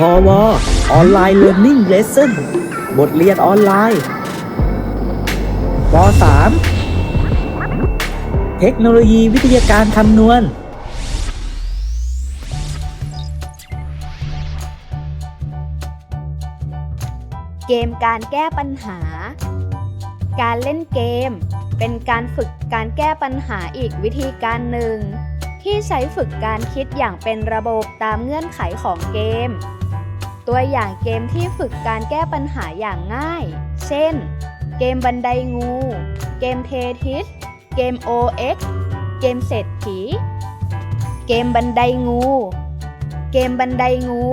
พอวออนไลน์เรียน i ิ g เลสเซ่นบทเรียนออนไลน์ป .3 เทคโนโลยีวิทยาการคำนวณ เกมการแก้ปัญหา การเล่นเกม เป็นการฝึกการแก้ปัญหาอีกวิธีการหนึ่ง ที่ใช้ฝึกการคิดอย่างเป็นระบบตามเงื่อนไขของเกม ตัวอย่างเกมที่ฝึกการแก้ปัญหาอย่างง่าย เช่น เกมบันไดงู เกมเททิส เกม OX เกมเศรษฐี เกมบันไดงู เกมบันไดงู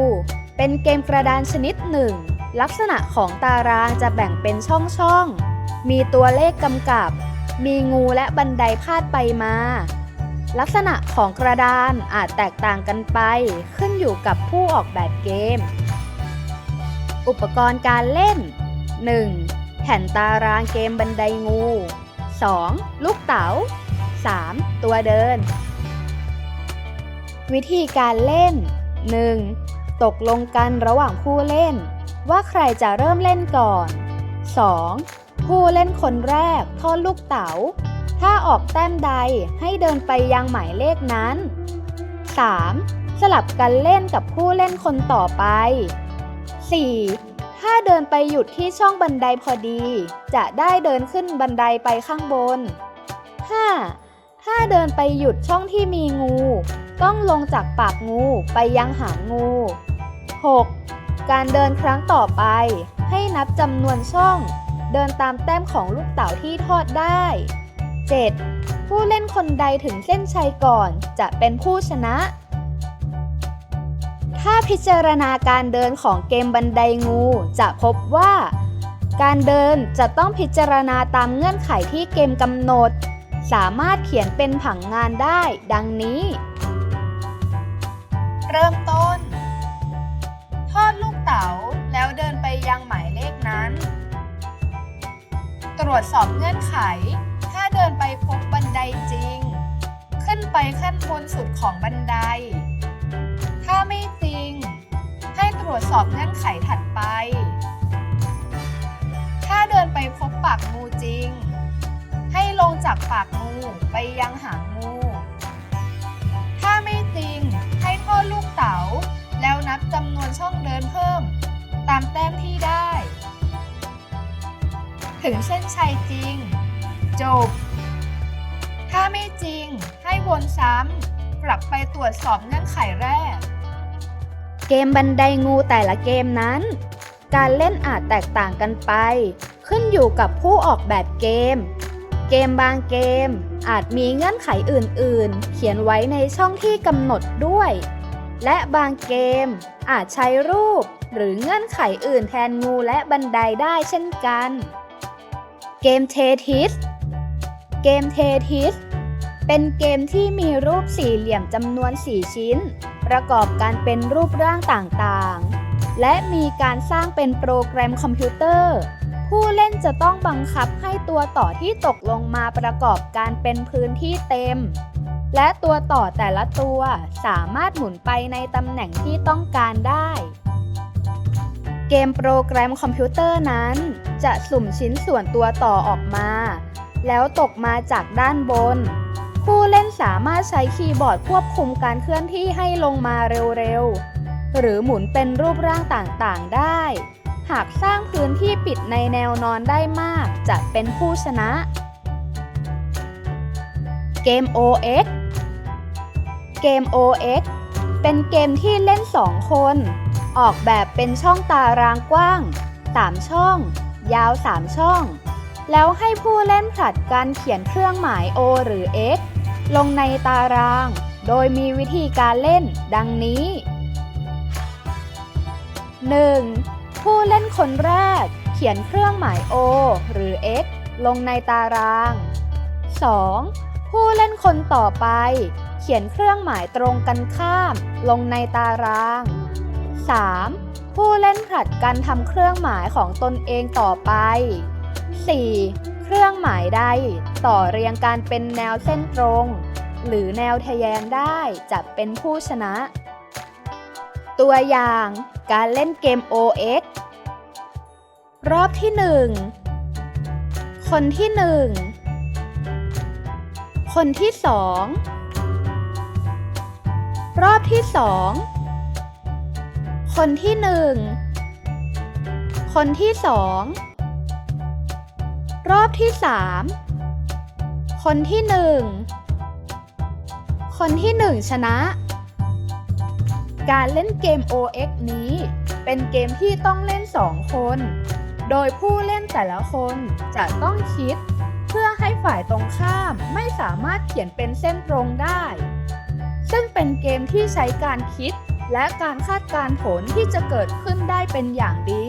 เป็นเกมกระดานชนิดหนึ่ง ลักษณะของตารางจะแบ่งเป็นช่องๆ มีตัวเลขกำกับ มีงูและบันไดพาดไปมา ลักษณะของกระดานอาจแตกต่างกันไป ขึ้นอยู่กับผู้ออกแบบเกม อุปกรณ์การเล่น 1. แผ่นตารางเกมบันไดงู 2. ลูกเต๋า 3. ตัวเดิน วิธีการเล่น 1. ตกลงกันระหว่างผู้เล่น ว่าใครจะเริ่มเล่นก่อน 2. ผู้เล่นคนแรกทอดลูกเต๋า ถ้าออกแต้มใดให้เดินไปยังหมายเลขนั้น 3. สลับกันเล่นกับผู้เล่นคนต่อไป 4. ถ้าเดินไปหยุดที่ช่องบันไดพอดี จะได้เดินขึ้นบันไดไปข้างบน 5. ถ้าเดินไปหยุดช่องที่มีงู ต้องลงจากปากงูไปยังหางงู 6. การเดินครั้งต่อไป ให้นับจำนวนช่อง เดินตามแต้มของลูกเต๋าที่ทอดได้ 7. ผู้เล่นคนใดถึงเส้นชัยก่อนจะเป็นผู้ชนะ ถ้าพิจารณาการเดินของเกมบันไดงู จะพบว่า การเดินจะต้องพิจารณาตามเงื่อนไขที่เกมกำหนด สามารถเขียนเป็นผังงานได้ ดังนี้ เริ่มต้น ทอดลูกเต๋าแล้วเดินไปยังหมายเลขนั้น ตรวจสอบเงื่อนไข ถ้าเดินไปพบบันไดจริง ขึ้นไปขั้นบนสุดของบันได วจสอบเงื่อนไขถัดไป ถ้าเดินไปพบปากงูจริง ให้ลงจากปากงูไปยังหางงู ถ้าไม่จริงให้ทอดลูกเต๋า แล้วนับจำนวนช่องเดินเพิ่ม ตามแต้มที่ได้ ถึงเส้นชัยจริง จบ ถ้าไม่จริงให้วนซ้ำกลับไปตรวจสอบเงื่อนไขแรก เกมบันไดงูแต่ละเกมนั้น การเล่นอาจแตกต่างกันไป ขึ้นอยู่กับผู้ออกแบบเกม เกมบางเกมอาจมีเงื่อนไขอื่น ๆ เขียนไว้ในช่องที่กำหนดด้วย และบางเกมอาจใช้รูปหรือเงื่อนไขอื่นแทนงูและบันไดได้เช่นกัน เกมเททิส เกมเททิส เป็นเกมที่มีรูปสี่เหลี่ยมจำนวน4ชิ้น ประกอบกันเป็นรูปร่างต่างๆ และมีการสร้างเป็นโปรแกรมคอมพิวเตอร์ ผู้เล่นจะต้องบังคับให้ตัวต่อที่ตกลงมาประกอบการเป็นพื้นที่เต็ม และตัวต่อแต่ละตัวสามารถหมุนไปในตำแหน่งที่ต้องการได้ เกมโปรแกรมคอมพิวเตอร์นั้น จะสุ่มชิ้นส่วนตัวต่อออกมา แล้วตกมาจากด้านบน ผู้เล่นสามารถใช้คีย์บอร์ดควบคุมการเคลื่อนที่ให้ลงมาเร็วๆ หรือหมุนเป็นรูปร่างต่างๆได้ หากสร้างพื้นที่ปิดในแนวนอนได้มาก จะเป็นผู้ชนะ เกม OX เกม OX เป็นเกมที่เล่น 2 คน ออกแบบเป็นช่องตารางกว้าง 3 ช่อง ยาว 3 ช่อง แล้วให้ผู้เล่นผลัดการเขียนเครื่องหมาย O หรือ X ลงในตาราง โดยมีวิธีการเล่นดังนี้ 1. ผู้เล่นคนแรก เขียนเครื่องหมาย O หรือ X ลงในตาราง 2. ผู้เล่นคนต่อไป เขียนเครื่องหมายตรงกันข้าม ลงในตาราง 3. ผู้เล่นผลัดกันทำเครื่องหมายของตนเองต่อไป 4. เครื่องหมายใดต่อเรียงการเป็นแนวเส้นตรง หรือแนวทะแยงได้จะเป็นผู้ชนะ ตัวอย่างการเล่นเกม OX รอบที่ 1 คนที่ 1 คนที่ 2 รอบที่ 2 คนที่ 1 คนที่ 2 รอบที่3คนที่1คนที่1ชนะ การเล่นเกม OX นี้ เป็นเกมที่ต้องเล่น2คน โดยผู้เล่นแต่ละคนจะต้องคิด เพื่อให้ฝ่ายตรงข้ามไม่สามารถเขียนเป็นเส้นตรงได้ ซึ่งเป็นเกมที่ใช้การคิดและการคาดการณ์ผลที่จะเกิดขึ้นได้เป็นอย่างดี